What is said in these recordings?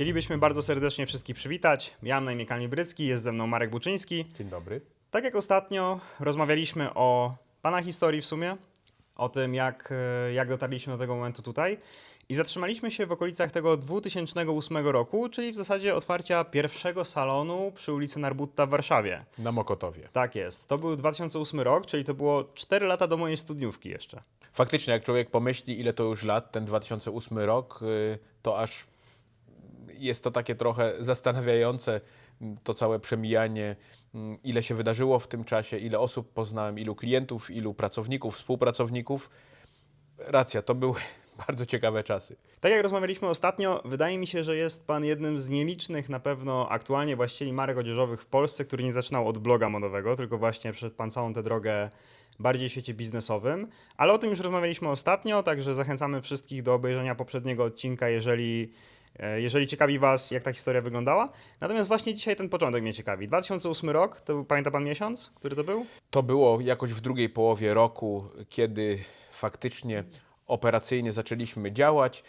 Chcielibyśmy bardzo serdecznie wszystkich przywitać. Ja mam na imię Kamil Brycki, jest ze mną Marek Buczyński. Dzień dobry. Tak jak ostatnio rozmawialiśmy o Pana historii w sumie, o tym jak, e, jak dotarliśmy do tego momentu tutaj i zatrzymaliśmy się w okolicach tego 2008 roku, czyli w zasadzie otwarcia pierwszego salonu przy ulicy Narbutta w Warszawie. Na Mokotowie. Tak jest. To był 2008 rok, czyli to było 4 lata do mojej studniówki jeszcze. Faktycznie, jak człowiek pomyśli, ile to już lat, ten 2008 rok, y, to aż jest to takie trochę zastanawiające, m, to całe przemijanie, m, ile się wydarzyło w tym czasie, ile osób poznałem, ilu klientów, ilu pracowników, współpracowników. Racja, to były bardzo ciekawe czasy. Tak jak rozmawialiśmy ostatnio, wydaje mi się, że jest Pan jednym z nielicznych na pewno aktualnie właścicieli marek odzieżowych w Polsce, który nie zaczynał od bloga modowego, tylko właśnie przeszedł Pan całą tę drogę bardziej w świecie biznesowym. Ale o tym już rozmawialiśmy ostatnio, także zachęcamy wszystkich do obejrzenia poprzedniego odcinka, jeżeli, jeżeli ciekawi Was, jak ta historia wyglądała. Natomiast właśnie dzisiaj ten początek mnie ciekawi. 2008 rok, to był, pamięta Pan miesiąc, który to był? To było jakoś w drugiej połowie roku, kiedy faktycznie operacyjnie zaczęliśmy działać.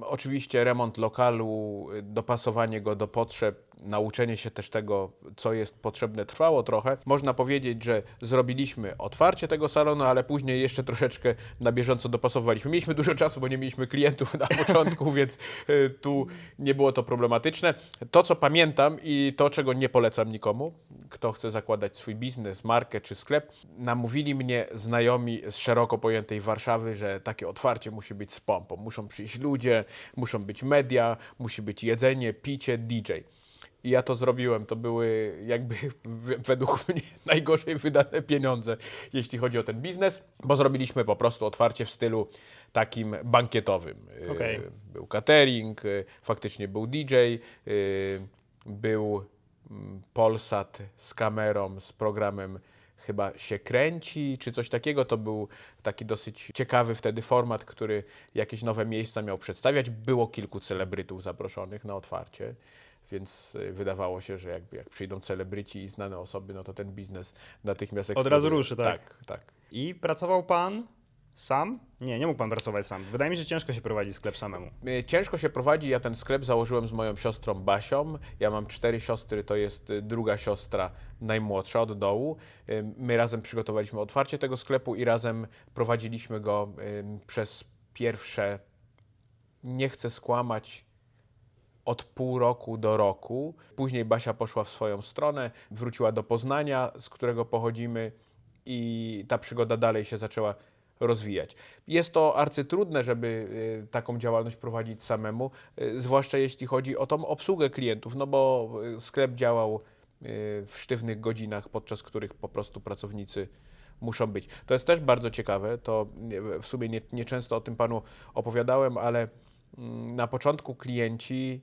Oczywiście remont lokalu, dopasowanie go do potrzeb, nauczenie się też tego, co jest potrzebne, trwało trochę. Można powiedzieć, że zrobiliśmy otwarcie tego salonu, ale później jeszcze troszeczkę na bieżąco dopasowaliśmy. Mieliśmy dużo czasu, bo nie mieliśmy klientów na początku, więc y, tu nie było to problematyczne. To, co pamiętam i to, czego nie polecam nikomu, kto chce zakładać swój biznes, markę czy sklep, namówili mnie znajomi z szeroko pojętej Warszawy, że takie otwarcie musi być z pompą. Muszą przyjść ludzie, muszą być media, musi być jedzenie, picie, DJ. I ja to zrobiłem. To były jakby według mnie najgorzej wydane pieniądze, jeśli chodzi o ten biznes, bo zrobiliśmy po prostu otwarcie w stylu takim bankietowym. Y, Okej. Był catering, y, faktycznie był DJ, y, był mm, Polsat z kamerą, z programem chyba się kręci, czy coś takiego. To był taki dosyć ciekawy wtedy format, który jakieś nowe miejsca miał przedstawiać. Było kilku celebrytów zaproszonych na otwarcie, więc y, wydawało się, że jakby jak przyjdą celebryci i znane osoby, no to ten biznes natychmiast Od razu eksploduje. ruszy, tak. Tak, tak. I pracował Pan sam? Nie, nie mógł Pan pracować sam. Wydaje mi się, że ciężko się prowadzi sklep samemu. Y, Ciężko się prowadzi. Ja ten sklep założyłem z moją siostrą Basią. Ja mam cztery siostry, to jest y, druga siostra, najmłodsza od dołu. My razem przygotowaliśmy otwarcie tego sklepu i razem prowadziliśmy go przez pierwsze, nie chcę skłamać, od pół roku do roku. Później Basia poszła w swoją stronę, wróciła do Poznania, z którego pochodzimy, i ta przygoda dalej się zaczęła rozwijać. Jest to arcytrudne, żeby y, taką działalność prowadzić samemu, y, zwłaszcza jeśli chodzi o tą obsługę klientów, no bo y, sklep działał w sztywnych godzinach, podczas których po prostu pracownicy muszą być. To jest też bardzo ciekawe, to w sumie nie, nie o tym panu opowiadałem, ale mm, na początku klienci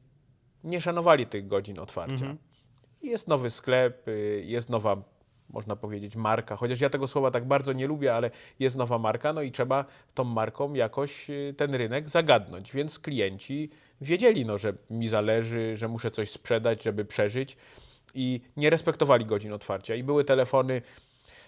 nie szanowali tych godzin otwarcia. Jest nowy sklep, y, jest nowa, można powiedzieć, marka, chociaż ja tego słowa tak bardzo nie lubię, ale jest nowa marka, no i trzeba tą marką jakoś y, ten rynek zagadnąć, więc klienci wiedzieli, no, że mi zależy, że muszę coś sprzedać, żeby przeżyć i nie respektowali godzin otwarcia. I były telefony,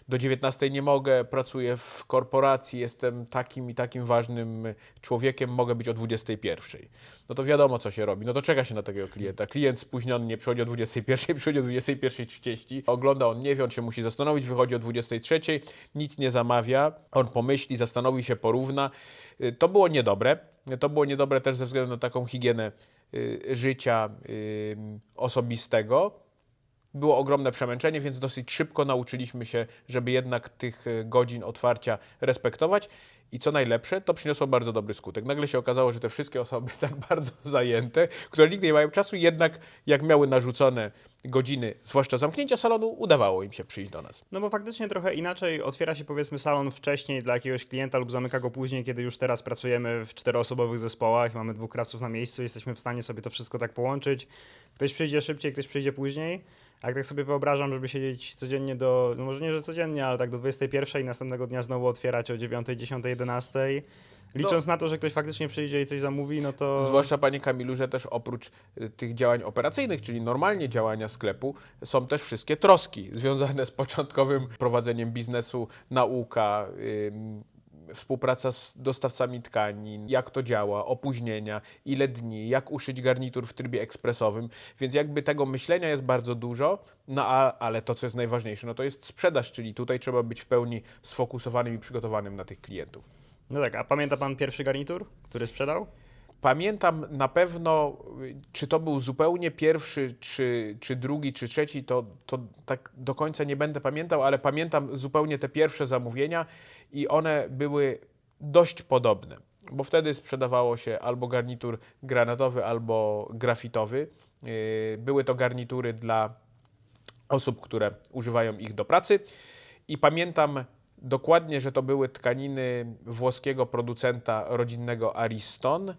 do 19 nie mogę, pracuję w korporacji, jestem takim i takim ważnym człowiekiem, mogę być o 21. No to wiadomo, co się robi. No to czeka się na takiego klienta. Klient spóźniony nie przychodzi o 21, przychodzi o 21.30, ogląda, on nie wie, on się musi zastanowić, wychodzi o 23, nic nie zamawia, on pomyśli, zastanowi się, porówna. Y, To było niedobre. To było niedobre też ze względu na taką higienę y, życia osobistego było ogromne przemęczenie, więc dosyć szybko nauczyliśmy się, żeby jednak tych e, godzin otwarcia respektować. I co najlepsze, to przyniosło bardzo dobry skutek. Nagle się okazało, że te wszystkie osoby tak bardzo zajęte, które nigdy nie mają czasu, jednak jak miały narzucone godziny, zwłaszcza zamknięcia salonu, udawało im się przyjść do nas. No bo faktycznie trochę inaczej otwiera się powiedzmy salon wcześniej dla jakiegoś klienta lub zamyka go później, kiedy już teraz pracujemy w czteroosobowych zespołach, mamy dwóch krawców na miejscu, jesteśmy w stanie sobie to wszystko tak połączyć. Ktoś przyjdzie szybciej, ktoś przyjdzie później. A jak tak sobie wyobrażam, żeby siedzieć codziennie do, no może nie, że codziennie, ale tak do 21 i następnego dnia znowu otwierać o 9, 10, 11. Licząc na to, że ktoś faktycznie przyjdzie i coś zamówi, no to... Zwłaszcza Panie Kamilu, że też oprócz y, tych działań operacyjnych, czyli normalnie działania sklepu, są też wszystkie troski związane z początkowym prowadzeniem biznesu, nauka, ym, współpraca z dostawcami tkanin, jak to działa, opóźnienia, ile dni, jak uszyć garnitur w trybie ekspresowym, więc jakby tego myślenia jest bardzo dużo, no a, ale to, co jest najważniejsze, no to jest sprzedaż, czyli tutaj trzeba być w pełni sfokusowanym i przygotowanym na tych klientów. No tak, a pamięta pan pierwszy garnitur, który sprzedał? Pamiętam na pewno, czy to był zupełnie pierwszy, czy, czy drugi, czy trzeci, to, to tak do końca nie będę pamiętał, ale pamiętam zupełnie te pierwsze zamówienia i one były dość podobne, bo wtedy sprzedawało się albo garnitur granatowy, albo grafitowy. Yy, Były to garnitury dla osób, które używają ich do pracy. I pamiętam dokładnie, że to były tkaniny włoskiego producenta rodzinnego Ariston.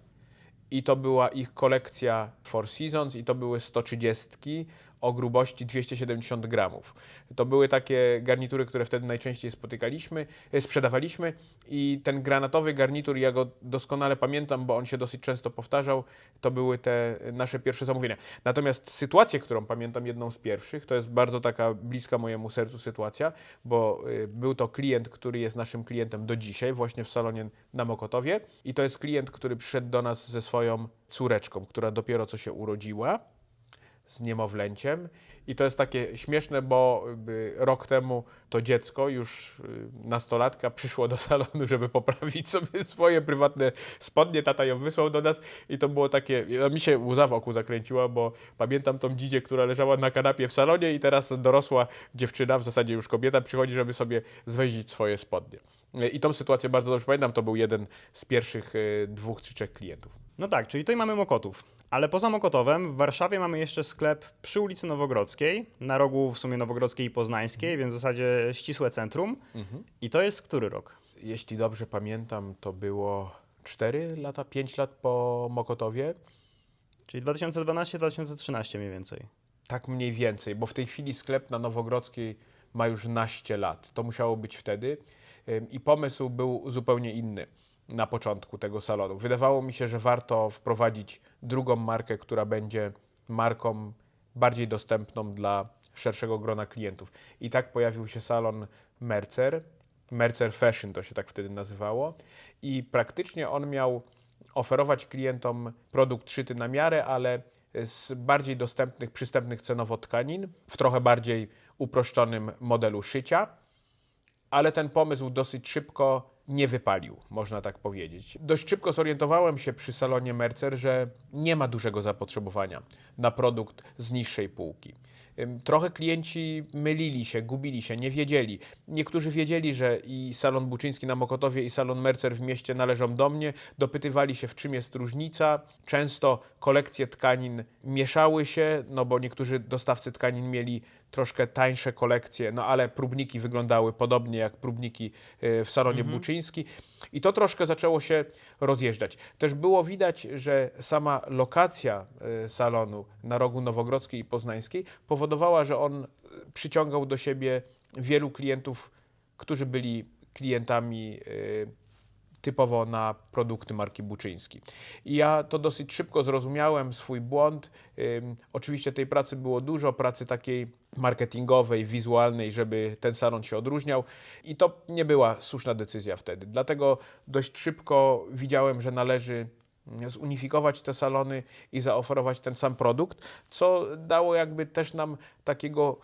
I to była ich kolekcja Four Seasons, i to były 130 o grubości 270 gramów. To były takie garnitury, które wtedy najczęściej spotykaliśmy, e, sprzedawaliśmy. I ten granatowy garnitur, ja go doskonale pamiętam, bo on się dosyć często powtarzał. To były te nasze pierwsze zamówienia. Natomiast sytuację, którą pamiętam, jedną z pierwszych, to jest bardzo taka bliska mojemu sercu sytuacja, bo y, był to klient, który jest naszym klientem do dzisiaj, właśnie w salonie na Mokotowie. I to jest klient, który przyszedł do nas ze swoją córeczką, która dopiero co się urodziła z niemowlęciem. I to jest takie śmieszne, bo y, rok temu to dziecko, już y, nastolatka, przyszło do salonu, żeby poprawić sobie swoje prywatne spodnie. Tata ją wysłał do nas i to było takie, no, mi się łza w oku zakręciła, bo pamiętam tą dzidzie, która leżała na kanapie w salonie i teraz dorosła dziewczyna, w zasadzie już kobieta, przychodzi, żeby sobie zwęzić swoje spodnie. I tą sytuację bardzo dobrze pamiętam, to był jeden z pierwszych y, dwóch czy trzech klientów. No tak, czyli tutaj mamy Mokotów. Ale poza Mokotowem w Warszawie mamy jeszcze sklep przy ulicy Nowogrodzkiej, na rogu w sumie Nowogrodzkiej i Poznańskiej, więc w zasadzie ścisłe centrum. I to jest który rok? Jeśli dobrze pamiętam, to było 4 lata, 5 lat po Mokotowie. Czyli 2012-2013 mniej więcej. Tak mniej więcej, bo w tej chwili sklep na Nowogrodzkiej ma już naście lat. To musiało być wtedy. I pomysł był zupełnie inny na początku tego salonu. Wydawało mi się, że warto wprowadzić drugą markę, która będzie marką bardziej dostępną dla szerszego grona klientów. I tak pojawił się salon Mercer. Mercer Fashion to się tak wtedy nazywało. I praktycznie on miał oferować klientom produkt szyty na miarę, ale z bardziej dostępnych, przystępnych cenowo tkanin, w trochę bardziej uproszczonym modelu szycia ale ten pomysł dosyć szybko nie wypalił, można tak powiedzieć. Dość szybko zorientowałem się przy salonie Mercer, że nie ma dużego zapotrzebowania na produkt z niższej półki. Trochę klienci mylili się, gubili się, nie wiedzieli. Niektórzy wiedzieli, że i salon Buczyński na Mokotowie, i salon Mercer w mieście należą do mnie, dopytywali się, w czym jest różnica. Często kolekcje tkanin mieszały się, no bo niektórzy dostawcy tkanin mieli troszkę tańsze kolekcje, no ale próbniki wyglądały podobnie jak próbniki y, w salonie Buczyński i to troszkę zaczęło się rozjeżdżać. Też było widać, że sama lokacja y, salonu na rogu Nowogrodzkiej i Poznańskiej powodowała, że on y, przyciągał do siebie wielu klientów, którzy byli klientami typowo na produkty marki Buczyński. I ja to dosyć szybko zrozumiałem, swój błąd. Oczywiście tej pracy było dużo, pracy takiej marketingowej, wizualnej, żeby ten salon się odróżniał i to nie była słuszna decyzja wtedy. Dlatego dość szybko widziałem, że należy zunifikować te salony i zaoferować ten sam produkt, co dało jakby też nam takiego mm,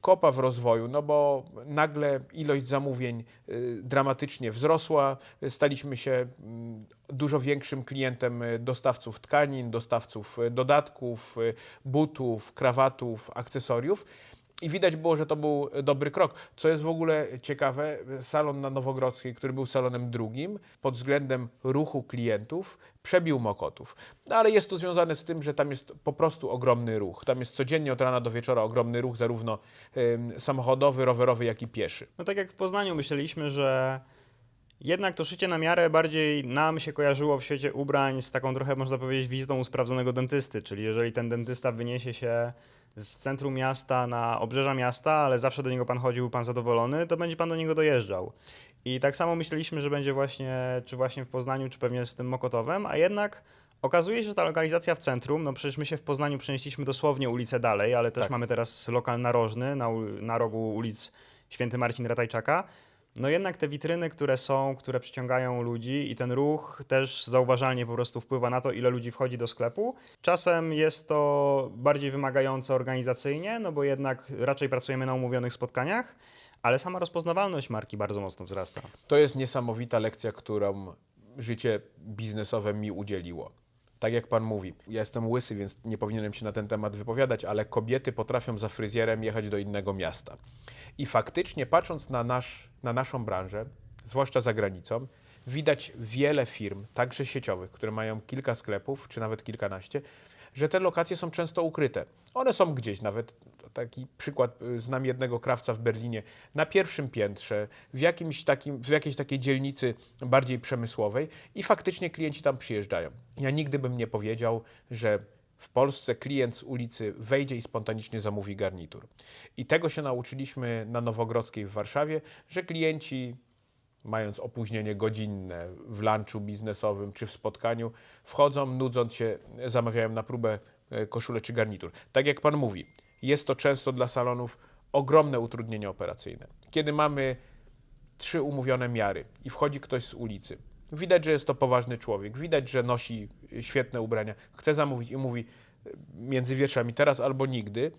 kopa w rozwoju, no bo nagle ilość zamówień y, dramatycznie wzrosła, staliśmy się mm, dużo większym klientem y, dostawców tkanin, dostawców y, dodatków, butów, krawatów, akcesoriów. I widać było, że to był dobry krok. Co jest w ogóle ciekawe, salon na Nowogrodzkiej, który był salonem drugim, pod względem ruchu klientów, przebił Mokotów. No ale jest to związane z tym, że tam jest po prostu ogromny ruch. Tam jest codziennie od rana do wieczora ogromny ruch, zarówno samochodowy, rowerowy, jak i pieszy. No tak jak w Poznaniu myśleliśmy, że jednak to szycie na miarę bardziej nam się kojarzyło w świecie ubrań z taką trochę, można powiedzieć, wizytą u sprawdzonego dentysty. Czyli jeżeli ten dentysta wyniesie się z centrum miasta na obrzeża miasta, ale zawsze do niego pan chodził, pan zadowolony, to będzie pan do niego dojeżdżał. I tak samo myśleliśmy, że będzie właśnie, czy właśnie w Poznaniu, czy pewnie z tym Mokotowem, a jednak okazuje się, że ta lokalizacja w centrum, no przecież my się w Poznaniu przenieśliśmy dosłownie ulicę dalej, ale też Tak. mamy teraz lokal narożny na, na rogu ulic Święty Marcin Ratajczaka. No jednak te witryny, które są, które przyciągają ludzi i ten ruch też zauważalnie po prostu wpływa na to, ile ludzi wchodzi do sklepu. Czasem jest to bardziej wymagające organizacyjnie, no bo jednak raczej pracujemy na umówionych spotkaniach, ale sama rozpoznawalność marki bardzo mocno wzrasta. To jest niesamowita lekcja, którą życie biznesowe mi udzieliło. Tak jak pan mówi, ja jestem łysy, więc nie powinienem się na ten temat wypowiadać, ale kobiety potrafią za fryzjerem jechać do innego miasta. I faktycznie, patrząc na, nasz, na naszą branżę, zwłaszcza za granicą, widać wiele firm, także sieciowych, które mają kilka sklepów, czy nawet kilkanaście, że te lokacje są często ukryte. One są gdzieś, nawet taki przykład, y, znam jednego krawca w Berlinie, na pierwszym piętrze, w, jakimś takim, w jakiejś takiej dzielnicy bardziej przemysłowej i faktycznie klienci tam przyjeżdżają. Ja nigdy bym nie powiedział, że w Polsce klient z ulicy wejdzie i spontanicznie zamówi garnitur. I tego się nauczyliśmy na Nowogrodzkiej w Warszawie, że klienci mając opóźnienie godzinne w lunchu biznesowym czy w spotkaniu, wchodzą, nudząc się, zamawiają na próbę e, koszulę czy garnitur. Tak jak pan mówi, jest to często dla salonów ogromne utrudnienie operacyjne. Kiedy mamy trzy umówione miary i wchodzi ktoś z ulicy, widać, że jest to poważny człowiek, widać, że nosi świetne ubrania, chce zamówić i mówi między wierszami teraz albo nigdy,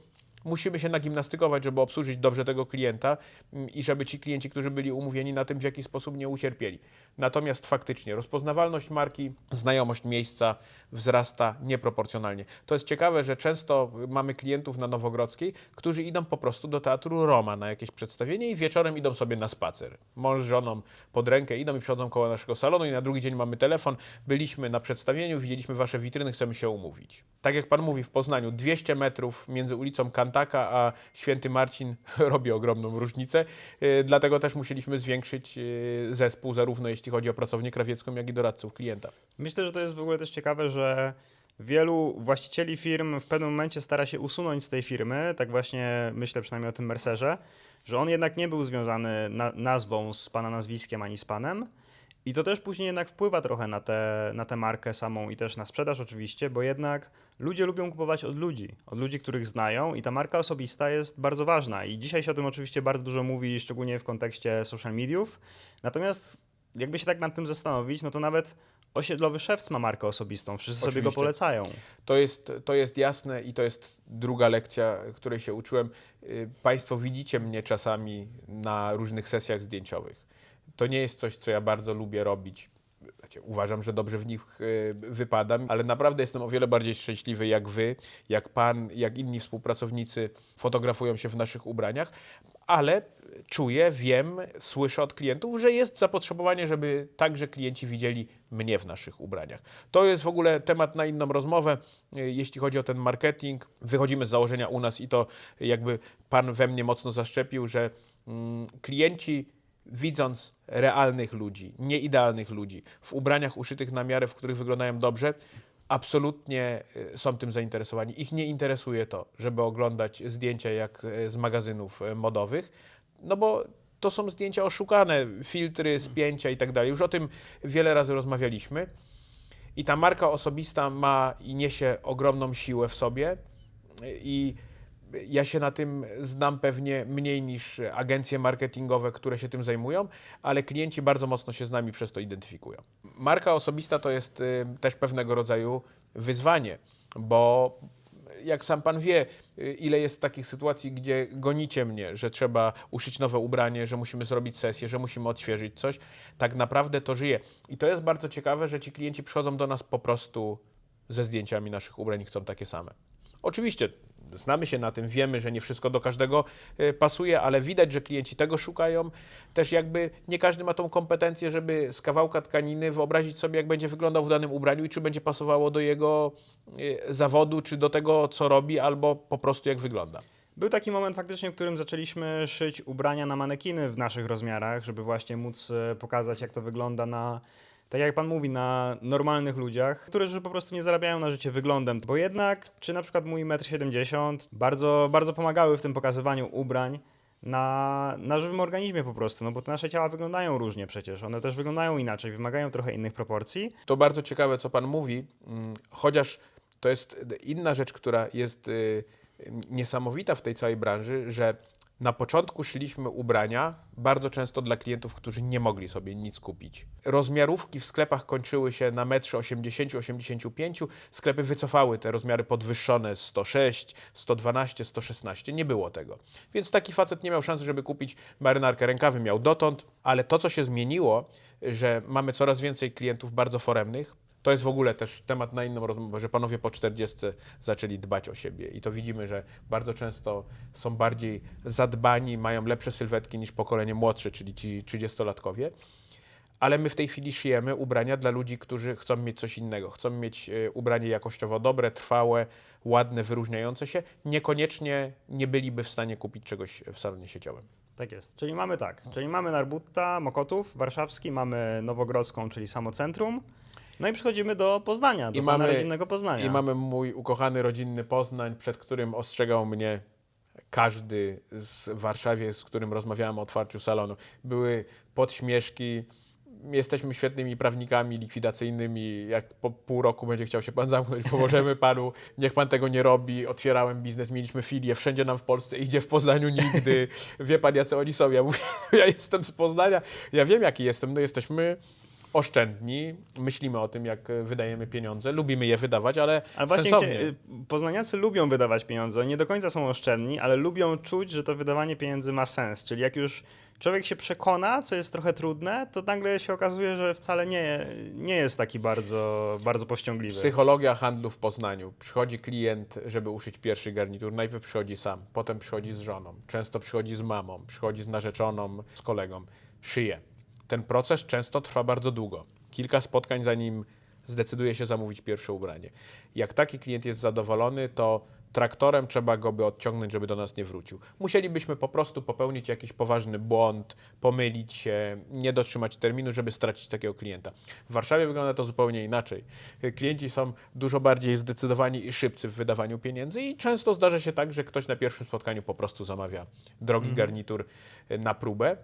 musimy się nagimnastykować, żeby obsłużyć dobrze tego klienta mm, i żeby ci klienci, którzy byli umówieni na tym, w jaki sposób nie ucierpieli. Natomiast faktycznie rozpoznawalność marki, znajomość miejsca wzrasta nieproporcjonalnie. To jest ciekawe, że często mamy klientów na Nowogrodzkiej, którzy idą po prostu do Teatru Roma na jakieś przedstawienie i wieczorem idą sobie na spacer. Mąż z żoną pod rękę idą i przychodzą koło naszego salonu i na drugi dzień mamy telefon, byliśmy na przedstawieniu, widzieliśmy wasze witryny, chcemy się umówić. Tak jak pan mówi, w Poznaniu 200 metrów między ulicą Kantaka a Święty Marcin robi ogromną różnicę, Yy, dlatego też musieliśmy zwiększyć yy, zespół, zarówno jeśli chodzi o pracownię krawiecką, jak i doradców klienta. Myślę, że to jest w ogóle też ciekawe, że wielu właścicieli firm w pewnym momencie stara się usunąć z tej firmy, tak właśnie myślę przynajmniej o tym Mercerze, że on jednak nie był związany na, nazwą z pana nazwiskiem ani z panem. I to też później jednak wpływa trochę na tę na tę markę samą i też na sprzedaż oczywiście, bo jednak ludzie lubią kupować od ludzi, od ludzi, których znają i ta marka osobista jest bardzo ważna. I dzisiaj się o tym oczywiście bardzo dużo mówi, szczególnie w kontekście social mediów. Natomiast jakby się tak nad tym zastanowić, no to nawet osiedlowy szewc ma markę osobistą, wszyscy sobie go Oczywiście. polecają. To jest, to jest jasne i to jest druga lekcja, której się uczyłem. Y, Państwo widzicie mnie czasami na różnych sesjach zdjęciowych. To nie jest coś, co ja bardzo lubię robić. Znaczy, uważam, że dobrze w nich y, wypadam, ale naprawdę jestem o wiele bardziej szczęśliwy jak wy, jak pan, jak inni współpracownicy fotografują się w naszych ubraniach, ale czuję, wiem, słyszę od klientów, że jest zapotrzebowanie, żeby także klienci widzieli mnie w naszych ubraniach. To jest w ogóle temat na inną rozmowę, jeśli chodzi o ten marketing. Wychodzimy z założenia u nas i to jakby pan we mnie mocno zaszczepił, że mm, klienci widząc realnych ludzi, nieidealnych ludzi, w ubraniach uszytych na miarę, w których wyglądają dobrze, absolutnie y, są tym zainteresowani. Ich nie interesuje to, żeby oglądać zdjęcia jak y, z magazynów y, modowych, no bo to są zdjęcia oszukane, filtry, spięcia i tak dalej. Już o tym wiele razy rozmawialiśmy. I ta marka osobista ma i niesie ogromną siłę w sobie i ja się na tym znam pewnie mniej niż agencje marketingowe, które się tym zajmują, ale klienci bardzo mocno się z nami przez to identyfikują. Marka osobista to jest y, też pewnego rodzaju wyzwanie, bo jak sam pan wie, y, ile jest takich sytuacji, gdzie gonicie mnie, że trzeba uszyć nowe ubranie, że musimy zrobić sesję, że musimy odświeżyć coś, tak naprawdę to żyje. I to jest bardzo ciekawe, że ci klienci przychodzą do nas po prostu ze zdjęciami naszych ubrań i chcą takie same. Oczywiście znamy się na tym, wiemy, że nie wszystko do każdego e, pasuje, ale widać, że klienci tego szukają. Też jakby nie każdy ma tą kompetencję, żeby z kawałka tkaniny wyobrazić sobie, jak będzie wyglądał w danym ubraniu i czy będzie pasowało do jego e, zawodu, czy do tego, co robi, albo po prostu jak wygląda. Był taki moment faktycznie, w którym zaczęliśmy szyć ubrania na manekiny w naszych rozmiarach, żeby właśnie móc e, pokazać, jak to wygląda na, tak jak pan mówi, na normalnych ludziach, którzy po prostu nie zarabiają na życie wyglądem. Bo jednak, czy na przykład mój 1,70 m bardzo, bardzo pomagały w tym pokazywaniu ubrań na, na żywym organizmie po prostu, no bo te nasze ciała wyglądają różnie przecież, one też wyglądają inaczej, wymagają trochę innych proporcji. To bardzo ciekawe, co Pan mówi, mm, chociaż to jest inna rzecz, która jest y, niesamowita w tej całej branży, że Na początku szliśmy ubrania bardzo często dla klientów, którzy nie mogli sobie nic kupić. Rozmiarówki w sklepach kończyły się na metrze 80-85. Sklepy wycofały te rozmiary podwyższone 106, 112, 116. Nie było tego. Więc taki facet nie miał szansy, żeby kupić marynarkę. Rękawy miał dotąd, ale to, co się zmieniło, że mamy coraz więcej klientów bardzo foremnych, to jest w ogóle też temat na inną rozmowę, że panowie po 40 zaczęli dbać o siebie i to widzimy, że bardzo często są bardziej zadbani, mają lepsze sylwetki niż pokolenie młodsze, czyli ci 30-latkowie. Ale my w tej chwili szyjemy ubrania dla ludzi, którzy chcą mieć coś innego. Chcą mieć e, ubranie jakościowo dobre, trwałe, ładne, wyróżniające się. Niekoniecznie nie byliby w stanie kupić czegoś w salonie sieciowym. Tak jest. Czyli mamy tak. Czyli mamy Narbutta, Mokotów, Warszawski, mamy Nowogrodzką, czyli samo centrum. No i przechodzimy do Poznania, do I mamy- rodzinnego Poznania. I mamy mój ukochany rodzinny Poznań, przed którym ostrzegał mnie każdy z Warszawie, z którym rozmawiałem o otwarciu salonu. Były podśmieszki. Jesteśmy świetnymi prawnikami likwidacyjnymi. Jak po pół roku będzie chciał się pan zamknąć, pomożemy panu. Niech pan tego nie robi. Otwierałem biznes, mieliśmy filię. Wszędzie nam w Polsce idzie, w Poznaniu nigdy. Wie pan, jacy oni są. Ja mówię, ja jestem z Poznania. Ja wiem, jaki jestem. No jesteśmy oszczędni. Myślimy o tym, jak wydajemy pieniądze. Lubimy je wydawać, ale, Ale właśnie sensownie. y, poznaniacy lubią wydawać pieniądze. Nie do końca są oszczędni, ale lubią czuć, że to wydawanie pieniędzy ma sens. Czyli jak już człowiek się przekona, co jest trochę trudne, to nagle się okazuje, że wcale nie, nie jest taki bardzo, bardzo powściągliwy. Psychologia handlu w Poznaniu. Przychodzi klient, żeby uszyć pierwszy garnitur. Najpierw przychodzi sam, potem przychodzi z żoną, często przychodzi z mamą, przychodzi z narzeczoną, z kolegą. Szyje. Ten proces często trwa bardzo długo. Kilka spotkań, zanim zdecyduje się zamówić pierwsze ubranie. Jak taki klient jest zadowolony, to traktorem trzeba go by odciągnąć, żeby do nas nie wrócił. Musielibyśmy po prostu popełnić jakiś poważny błąd, pomylić się, nie dotrzymać terminu, żeby stracić takiego klienta. W Warszawie wygląda to zupełnie inaczej. Klienci są dużo bardziej zdecydowani i szybcy w wydawaniu pieniędzy i często zdarza się tak, że ktoś na pierwszym spotkaniu po prostu zamawia drogi garnitur y, na próbę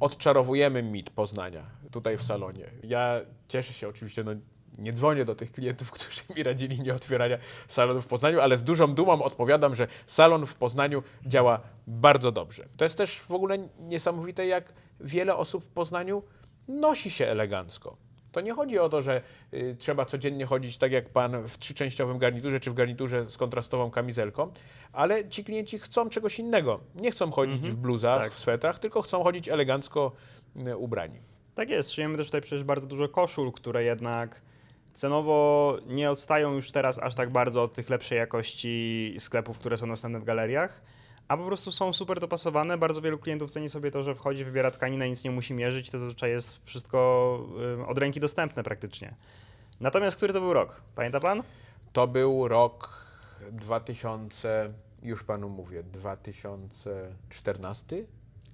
odczarowujemy mit Poznania tutaj w salonie. Ja cieszę się oczywiście, no nie dzwonię do tych klientów, którzy mi radzili nie otwierania salonu w Poznaniu, ale z dużą dumą odpowiadam, że salon w Poznaniu działa bardzo dobrze. To jest też w ogóle niesamowite, jak wiele osób w Poznaniu nosi się elegancko. To nie chodzi o to, że y, trzeba codziennie chodzić tak jak pan w trzyczęściowym garniturze czy w garniturze z kontrastową kamizelką, ale ci klienci chcą czegoś innego. Nie chcą chodzić w bluzach, tak. w swetrach, tylko chcą chodzić elegancko y, ubrani. Tak jest. Szyjemy też tutaj przecież bardzo dużo koszul, które jednak cenowo nie odstają już teraz aż tak bardzo od tych lepszej jakości sklepów, które są dostępne w galeriach, a po prostu są super dopasowane. Bardzo wielu klientów ceni sobie to, że wchodzi, wybiera tkaninę, nic nie musi mierzyć, to zazwyczaj jest wszystko od ręki dostępne praktycznie. Natomiast który to był rok? Pamięta pan? To był rok 2000, już panu mówię, 2014?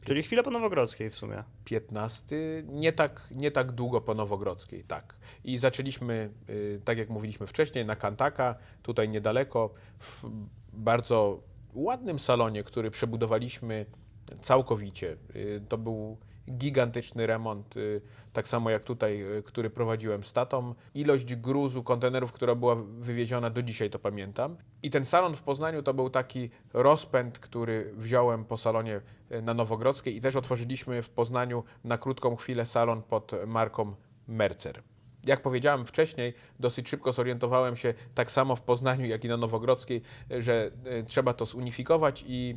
Czyli chwilę po Nowogrodzkiej w sumie. 15, nie tak, nie tak długo po Nowogrodzkiej, tak. I zaczęliśmy, y, tak jak mówiliśmy wcześniej, na Kantaka, tutaj niedaleko, w bardzo ładnym salonie, który przebudowaliśmy całkowicie. Y, To był gigantyczny remont, y, tak samo jak tutaj, y, który prowadziłem z tatą. Ilość gruzu, kontenerów, która była wywieziona, do dzisiaj to pamiętam. I ten salon w Poznaniu to był taki rozpęd, który wziąłem po salonie na Nowogrodzkiej i też otworzyliśmy w Poznaniu na krótką chwilę salon pod marką Mercer. Jak powiedziałem wcześniej, dosyć szybko zorientowałem się, tak samo w Poznaniu, jak i na Nowogrodzkiej, że y, trzeba to zunifikować i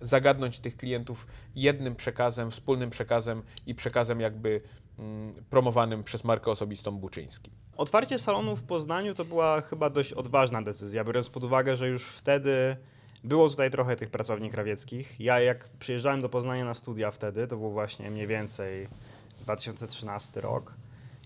zagadnąć tych klientów jednym przekazem, wspólnym przekazem i przekazem jakby mm, promowanym przez markę osobistą Buczyński. Otwarcie salonu w Poznaniu to była chyba dość odważna decyzja, biorąc pod uwagę, że już wtedy było tutaj trochę tych pracowni krawieckich. Ja jak przyjeżdżałem do Poznania na studia wtedy, to był właśnie mniej więcej 2013 rok,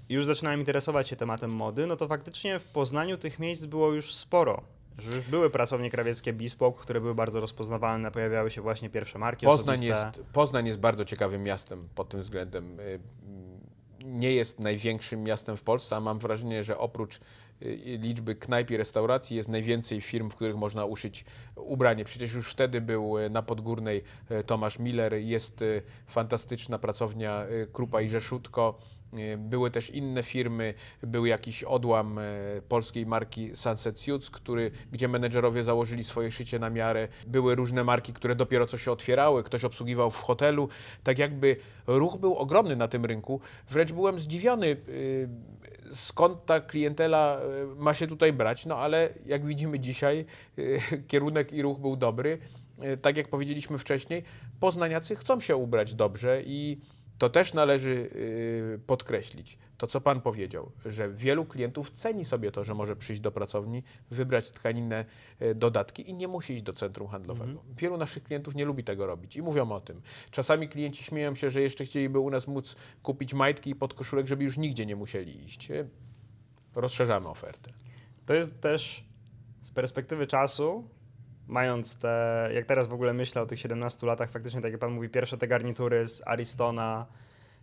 i już zaczynałem interesować się tematem mody, no to faktycznie w Poznaniu tych miejsc było już sporo. Że już były pracownie krawieckie Bespoke, które były bardzo rozpoznawalne, pojawiały się właśnie pierwsze marki Poznań osobiste. jest, Poznań jest bardzo ciekawym miastem pod tym względem. Y, Nie jest największym miastem w Polsce, a mam wrażenie, że oprócz y, liczby knajp i restauracji jest najwięcej firm, w których można uszyć ubranie. Przecież już wtedy był y, na Podgórnej Tomasz Miller, jest fantastyczna pracownia Krupa i Rzeszutko. Y, Były też inne firmy, był jakiś odłam e, polskiej marki Sunset Suits, który, gdzie menedżerowie założyli swoje szycie na miarę. Były różne marki, które dopiero co się otwierały, ktoś obsługiwał w hotelu. Tak jakby ruch był ogromny na tym rynku. Wręcz byłem zdziwiony, y, skąd ta klientela ma się tutaj brać, no ale jak widzimy dzisiaj, kierunek i ruch był dobry. Tak jak powiedzieliśmy wcześniej, poznaniacy chcą się ubrać dobrze i to też należy y, podkreślić. To, co Pan powiedział, że wielu klientów ceni sobie to, że może przyjść do pracowni, wybrać tkaninę, y, dodatki i nie musi iść do centrum handlowego. Wielu naszych klientów nie lubi tego robić i mówią o tym. Czasami klienci śmieją się, że jeszcze chcieliby u nas móc kupić majtki i podkoszulek, żeby już nigdzie nie musieli iść. Y, Rozszerzamy ofertę. To jest też z perspektywy czasu, mając te, jak teraz w ogóle myślę o tych 17 latach, faktycznie tak jak Pan mówi, pierwsze te garnitury z Aristona,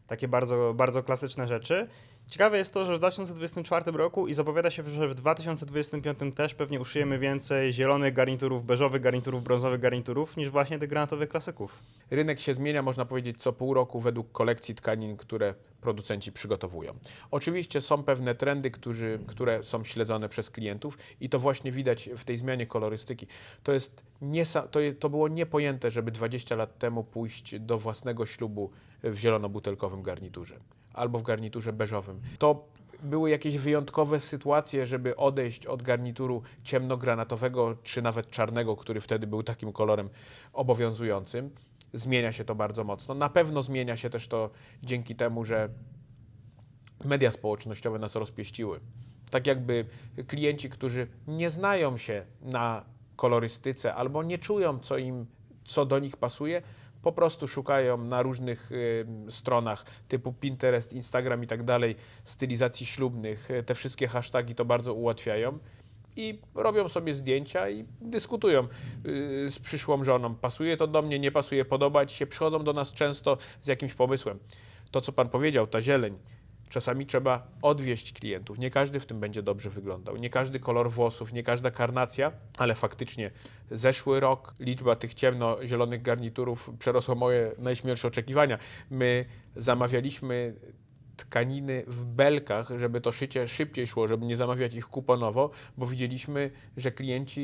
takie bardzo, bardzo klasyczne rzeczy. Ciekawe jest to, że w 2024 roku i zapowiada się, że w 2025 też pewnie uszyjemy więcej zielonych garniturów, beżowych garniturów, brązowych garniturów niż właśnie tych granatowych klasyków. Rynek się zmienia, można powiedzieć, co pół roku według kolekcji tkanin, które producenci przygotowują. Oczywiście są pewne trendy, którzy, które są śledzone przez klientów i to właśnie widać w tej zmianie kolorystyki. To, jest niesa- to, to było niepojęte, żeby 20 lat temu pójść do własnego ślubu w zielonobutelkowym garniturze albo w garniturze beżowym. To były jakieś wyjątkowe sytuacje, żeby odejść od garnituru ciemnogranatowego czy nawet czarnego, który wtedy był takim kolorem obowiązującym. Zmienia się to bardzo mocno. Na pewno zmienia się też to dzięki temu, że media społecznościowe nas rozpieściły. Tak jakby klienci, którzy nie znają się na kolorystyce albo nie czują, co im, co do nich pasuje, po prostu szukają na różnych y, stronach typu Pinterest, Instagram i tak dalej stylizacji ślubnych. Y, Te wszystkie hasztagi to bardzo ułatwiają i robią sobie zdjęcia i dyskutują y, z przyszłą żoną. Pasuje to do mnie, nie pasuje, podoba ci się. Przychodzą do nas często z jakimś pomysłem. To, co pan powiedział, ta zieleń. Czasami trzeba odwieść klientów. Nie każdy w tym będzie dobrze wyglądał. Nie każdy kolor włosów, nie każda karnacja, ale faktycznie zeszły rok liczba tych ciemno-zielonych garniturów przerosła moje najśmielsze oczekiwania. My zamawialiśmy tkaniny w belkach, żeby to szycie szybciej szło, żeby nie zamawiać ich kuponowo, bo widzieliśmy, że klienci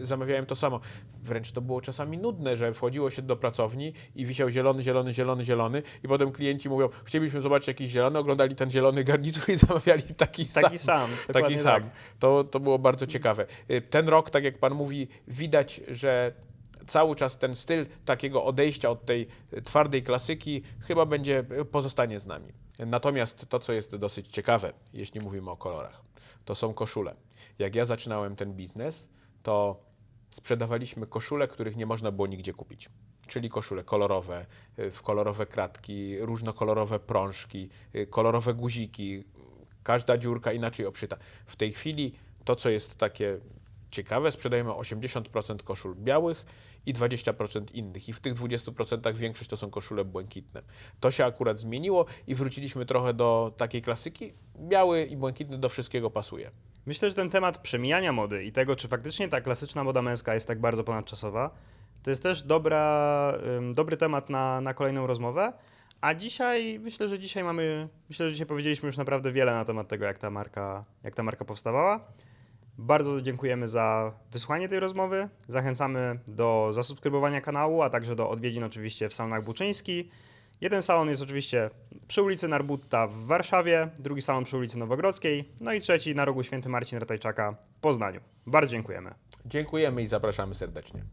y, zamawiają to samo. Wręcz to było czasami nudne, że wchodziło się do pracowni i wisiał zielony, zielony, zielony, zielony i potem klienci mówią, chcielibyśmy zobaczyć jakiś zielony, oglądali ten zielony garnitur i zamawiali taki, Taki sam. sam, Taki sam. tak. To, to było bardzo ciekawe. Y, Ten rok, tak jak Pan mówi, widać, że cały czas ten styl takiego odejścia od tej twardej klasyki chyba będzie, pozostanie z nami. Natomiast to, co jest dosyć ciekawe, jeśli mówimy o kolorach, to są koszule. Jak ja zaczynałem ten biznes, to sprzedawaliśmy koszule, których nie można było nigdzie kupić. Czyli koszule kolorowe, y, w kolorowe kratki, różnokolorowe prążki, y, kolorowe guziki, każda dziurka inaczej obszyta. W tej chwili to, co jest takie ciekawe, sprzedajemy 80% koszul białych i 20% innych. I w tych 20% większość to są koszule błękitne. To się akurat zmieniło i wróciliśmy trochę do takiej klasyki. Biały i błękitny do wszystkiego pasuje. Myślę, że ten temat przemijania mody i tego, czy faktycznie ta klasyczna moda męska jest tak bardzo ponadczasowa, to jest też dobra, dobry temat na, na kolejną rozmowę. A dzisiaj, myślę, że dzisiaj mamy, myślę, że dzisiaj powiedzieliśmy już naprawdę wiele na temat tego, jak ta marka, jak ta marka powstawała. Bardzo dziękujemy za wysłuchanie tej rozmowy. Zachęcamy do zasubskrybowania kanału, a także do odwiedzin oczywiście w salonach Buczyński. Jeden salon jest oczywiście przy ulicy Narbutta w Warszawie, drugi salon przy ulicy Nowogrodzkiej, no i trzeci na rogu Święty Marcin Ratajczaka w Poznaniu. Bardzo dziękujemy. Dziękujemy i zapraszamy serdecznie.